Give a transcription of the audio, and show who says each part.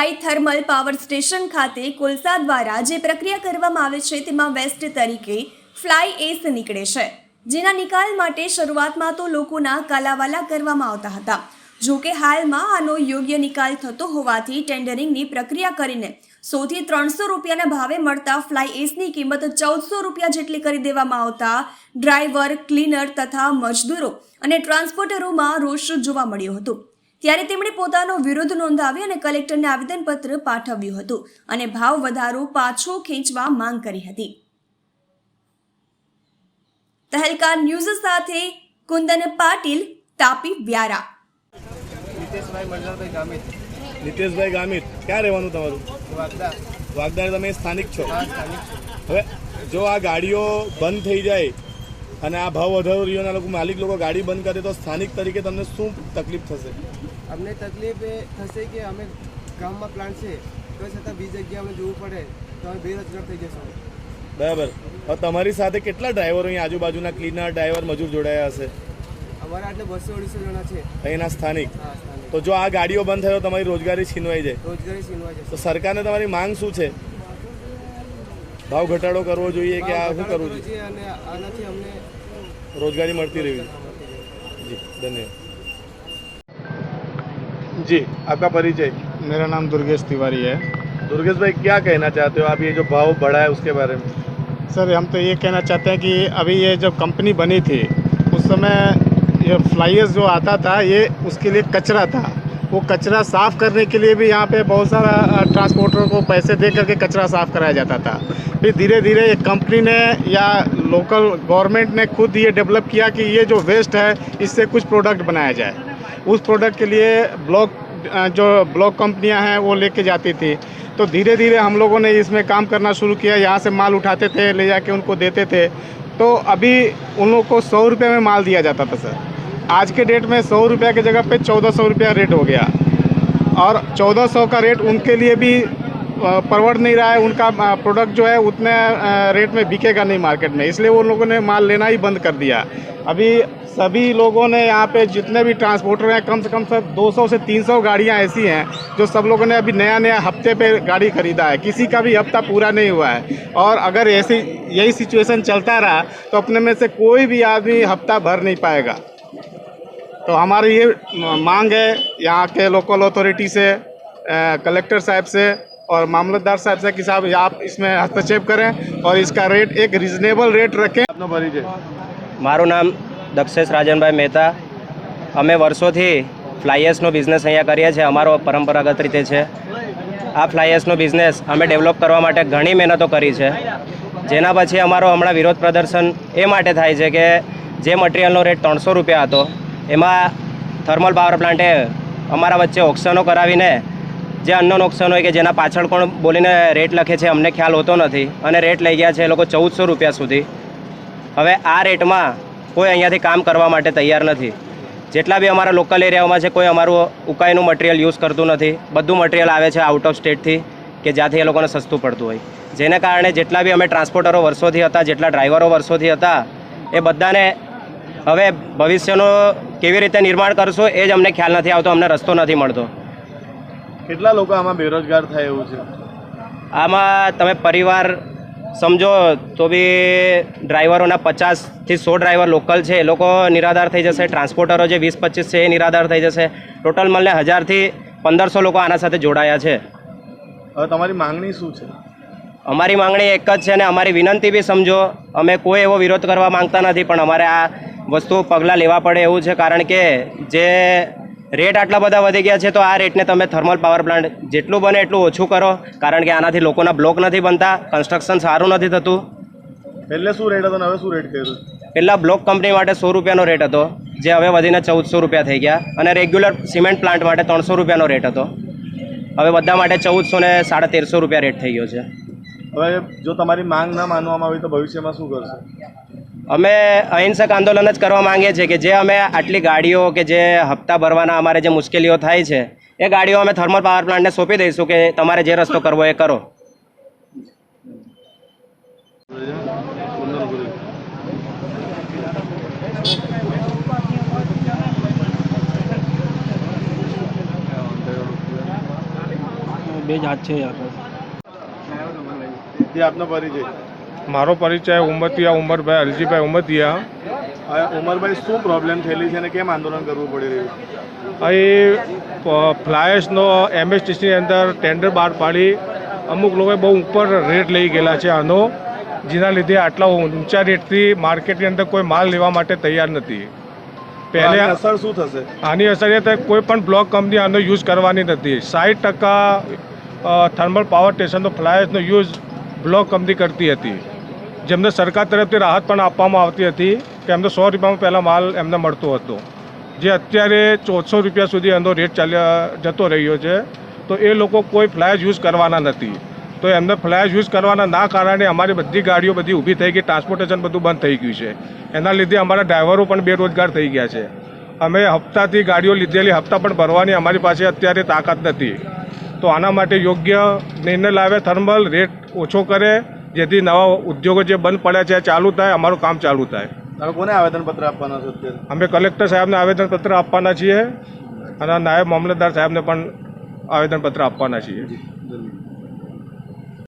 Speaker 1: Fly thermal power station ખાતે કોલસા દ્વારા જે પ્રક્રિયા કરવામાં આવે છે તેમાં વેસ્ટ તરીકે ફ્લાય એસ નીકળે છે. જેના નિકાલ માટે શરૂઆતમાં તો લોકોના કાલાવાલા કરવામાં આવતા હતા. જો કે હાલમાં આનો યોગ્ય નિકાલ થતો હોવાથી ટેન્ડરિંગની પ્રક્રિયા કરીને સોથી ત્રણસો રૂપિયાના ભાવે મળતા ફ્લાય એસની કિંમત ચૌદસો રૂપિયા જેટલી કરી દેવામાં આવતા ડ્રાઈવર, ક્લીનર તથા મજદૂરો અને ટ્રાન્સપોર્ટરોમાં રોષ જોવા મળ્યો હતો. ત્યારે તેમણે પોતાનો વિરોધ નોંધાવી અને કલેક્ટરને આવેદનપત્ર પાઠવ્યું હતું અને ભાવ વધારો પાછો ખેંચવા માંગ કરી હતી. તહેલકા ન્યૂઝ સાથે કુંદન પાટીલ તાપી વ્યારા.
Speaker 2: નીતેશભાઈ મલ્હારભાઈ ગામિત.
Speaker 3: નિતેશભાઈ ગામિત ક્યાં રહેવાનું તમારું?
Speaker 2: વાગદા
Speaker 3: વાગદાર તમે સ્થાનિક છો?
Speaker 2: આ સ્થાનિક છે.
Speaker 3: હવે જો આ ગાડીઓ બંધ થઈ જાય અને આ ભાવ વધારો રહ્યો લોકો માલિક લોકો ગાડી બંધ કરે તો સ્થાનિક તરીકે તમને શું તકલીફ થશે?
Speaker 2: અમને તકલીફ એ થશે કે અમે ગામમાં પ્લાન્ટ છે તો છતાં બીજી જગ્યાએ અમે જવું પડે તો અમે બેરોજગાર થઈ જશો.
Speaker 3: બરાબર. તમારી સાથે કેટલા ડ્રાઈવરો અહીં આજુબાજુના ક્લીનર ડ્રાઈવર મજૂર જોડાયા હશે?
Speaker 2: અમારા આટલે બસો અઢીસો જણા છે.
Speaker 3: અહીંના સ્થાનિક. તો જો આ ગાડીઓ બંધ થયો તમારી રોજગારી છીનવાઈ જાય.
Speaker 2: રોજગારી છીનવાઈ
Speaker 3: જાય
Speaker 2: તો
Speaker 3: સરકારને તમારી માંગ શું છે? ભાવ ઘટાડો કરવો જોઈએ કે આ શું કરવું જોઈએ?
Speaker 2: અને આનાથી અમને
Speaker 3: રોજગારી મળતી રહેવી. જી ધન્યવાદ. जी आपका परिचय?
Speaker 4: मेरा नाम दुर्गेश तिवारी है।
Speaker 3: दुर्गेश भाई क्या कहना चाहते हो? आप ये जो भाव बढ़ा है उसके बारे में।
Speaker 4: सर हम तो ये कहना चाहते हैं कि अभी ये जब कंपनी बनी थी उस समय ये फ्लाइयर्स जो आता था ये उसके लिए कचरा था। वो कचरा साफ़ करने के लिए भी यहाँ पे बहुत सारा ट्रांसपोर्टर को पैसे दे करके कचरा साफ़ कराया जाता था। फिर धीरे धीरे ये कंपनी ने या लोकल गवर्नमेंट ने खुद ये डेवलप किया कि ये जो वेस्ट है इससे कुछ प्रोडक्ट बनाया जाए। उस प्रोडक्ट के लिए ब्लॉक जो ब्लॉक कंपनियाँ हैं, वो लेके जाती थी। तो धीरे धीरे हम लोगों ने इसमें काम करना शुरू किया। यहाँ से माल उठाते थे, ले जाके उनको देते थे। तो अभी उन लोग को सौ रुपये में माल दिया जाता था, सर। आज के डेट में सौ रुपये की जगह पे चौदह सौ रुपया रेट हो गया। और चौदह सौ का रेट उनके लिए भी परवड़ नहीं रहा है। उनका प्रोडक्ट जो है, उतने रेट में बिकेगा नहीं मार्केट में। इसलिए उन लोगों ने माल लेना ही बंद कर दिया। अभी सभी लोगों ने यहाँ पे जितने भी ट्रांसपोर्टर हैं कम से कम सब 200 से 300 गाड़ियाँ ऐसी हैं जो सब लोगों ने अभी नया नया हफ़्ते पे गाड़ी ख़रीदा है। किसी का भी हफ़्ता पूरा नहीं हुआ है। और अगर ऐसी यही सिचुएशन चलता रहा तो अपने में से कोई भी आदमी हफ़्ता भर नहीं पाएगा। तो हमारी ये मांग है यहाँ के लोकल अथॉरिटी से कलेक्टर साहब से और मामलतदार साहब से कि साहब आप इसमें हस्तक्षेप करें और इसका रेट एक रिजनेबल रेट रखें।
Speaker 5: मारो नाम દક્ષેશ રાજનભાઈ મહેતા. અમે વર્ષોથી ફ્લાયર્સનો બિઝનેસ અહીંયા કરીએ છીએ. અમારો પરંપરાગત રીતે છે. આ ફ્લાયર્સનો બિઝનેસ અમે ડેવલપ કરવા માટે ઘણી મહેનતો કરી છે. જેના પછી અમારો હમણાં વિરોધ પ્રદર્શન એ માટે થાય છે કે જે મટિરિયલનો રેટ ત્રણસો રૂપિયા હતો, એમાં થર્મલ પાવર પ્લાન્ટે અમારા વચ્ચે ઓક્શનો કરાવીને જે અન્નોન ઓક્શન હોય કે જેના પાછળ કોણ બોલીને રેટ લખે છે, અમને ખ્યાલ હોતો નથી. અને રેટ લઈ ગયા છે એ લોકો ચૌદસો રૂપિયા સુધી. હવે આ રેટમાં કોઈ અહીંયાથી કામ કરવા માટે તૈયાર નથી. જેટલા બી અમારા લોકલ એરિયાઓમાં છે કોઈ અમારું ઉકાઈનું મટીરિયલ યુઝ કરતું નથી. બધું મટીરિયલ આવે છે આઉટ ઓફ સ્ટેટથી કે જ્યાંથી એ લોકોને સસ્તું પડતું હોય. જેને કારણે જેટલા બી અમે ટ્રાન્સપોર્ટરો વર્ષોથી હતા જેટલા ડ્રાઈવરો વર્ષોથી હતા એ બધાને હવે ભવિષ્યનું કેવી રીતે નિર્માણ કરશું એ જ અમને ખ્યાલ નથી આવતો અમને રસ્તો નથી મળતો.
Speaker 3: કેટલા લોકો આમાં બેરોજગાર થાય એવું છે?
Speaker 5: આમાં તમે પરિવાર સમજો તો બી ડ્રાઈવરોના પચાસથી સો ડ્રાઈવર લોકલ છે. એ લોકો નિરાધાર થઈ જશે. ટ્રાન્સપોર્ટરો જે વીસ પચીસ છે એ નિરાધાર થઈ જશે. ટોટલ મળને હજારથી પંદરસો લોકો આના સાથે જોડાયા છે.
Speaker 3: હવે તમારી માંગણી શું છે?
Speaker 5: અમારી માંગણી એક જ છે ને અમારી વિનંતી બી સમજો અમે કોઈ એવો વિરોધ કરવા માંગતા નથી પણ અમારે આ વસ્તુ પગલાં લેવા પડે એવું છે. કારણ કે જે રેટ આટલા બધા વધી ગયા છે તો આ રેટને તમે થર્મલ પાવર પ્લાન્ટ જેટલું બને એટલું ઓછું કરો કારણ કે આનાથી લોકોના બ્લોક નથી બનતા કન્સ્ટ્રક્શન સારું નથી થતું.
Speaker 3: પહેલે શું રેટ હતો હવે શું રેટ કર્યું?
Speaker 5: પહેલાં બ્લોક કંપની માટે સો રૂપિયાનો રેટ હતો જે હવે વધીને ચૌદસો રૂપિયા થઈ ગયા અને રેગ્યુલર સિમેન્ટ પ્લાન્ટ માટે ત્રણસો રૂપિયાનો રેટ હતો. હવે બધા માટે ચૌદસો ને સાડા તેરસો રૂપિયા રેટ થઈ ગયો છે.
Speaker 3: હવે જો તમારી માંગ ના માનવામાં આવી તો ભવિષ્યમાં શું કરશો?
Speaker 5: અમે અહિંસક આંદોલન જ કરવા માંગીએ છીએ કે જે અમે આટલી ગાડીઓ કે જે હપ્તા ભરવાના અમારે જે મુશ્કેલીઓ થાય છે એ ગાડીઓ અમે થર્મલ પાવર પ્લાન્ટને સોંપી દઈશું કે તમારે જે રસ્તો કરવો એ કરો.
Speaker 6: બે જાત છે
Speaker 3: જે આપનો પરિચય.
Speaker 7: મારો પરિચય ઉમતિયા ઉમરભાઈ અલજીભાઈ ઉમતિયા
Speaker 3: ઉમરભાઈ શું પ્રોબ્લેમ થયેલી છે અને કેમ આંદોલન કરવું પડી રહ્યું
Speaker 7: અહીં ફ્લાયર્સનો એમએસટીસીની અંદર ટેન્ડર બહાર પાડી. અમુક લોકોએ બહુ ઉપર રેટ લઈ ગયેલા છે આનો જેના લીધે આટલા ઊંચા રેટથી માર્કેટની અંદર કોઈ માલ લેવા માટે તૈયાર નથી.
Speaker 3: પહેલે
Speaker 7: પહેલે
Speaker 3: અસર શું થશે?
Speaker 7: આની અસર એ થાય કોઈ પણ બ્લોક કંપની આનો યુઝ કરવાની નથી. સાઠ ટકા થર્મલ પાવર સ્ટેશનનો ફ્લાયર્સનો યુઝ બ્લોક કંપની કરતી હતી. જેમને સરકાર તરફથી રાહત પણ આપવામાં આવતી હતી કે એમને સો રૂપિયામાં પહેલાં માલ એમને મળતો હતો. જે અત્યારે ચૌદસો રૂપિયા સુધી એનો રેટ ચાલ્યા જતો રહ્યો છે, તો એ લોકો કોઈ ફ્લાયર્સ યુઝ કરવાના નથી. તો એમને ફ્લાયર્સ યુઝ કરવાના ના કારણે અમારી બધી ગાડીઓ બધી ઊભી થઈ ગઈ ટ્રાન્સપોર્ટેશન બધું બંધ થઈ ગયું છે. એના લીધે અમારા ડ્રાઈવરો પણ બેરોજગાર થઈ ગયા છે. અમે હપ્તાથી ગાડીઓ લીધેલી, હપ્તા પણ ભરવાની અમારી પાસે અત્યારે તાકાત નથી. તો આના માટે યોગ્ય નિર્ણય લાવે થર્મલ રેટ ઓછો કરે જેથી નવા ઉદ્યોગો જે બંધ પડ્યા છે ચાલુ થાય અમારું કામ ચાલુ થાય.
Speaker 3: તમે કોને આવેદનપત્ર આપવાના છો
Speaker 7: અમે કલેક્ટર સાહેબને આવેદનપત્ર આપવાના છીએ અને નાયબ મામલતદાર સાહેબને પણ આવેદનપત્ર આપવાના છીએ.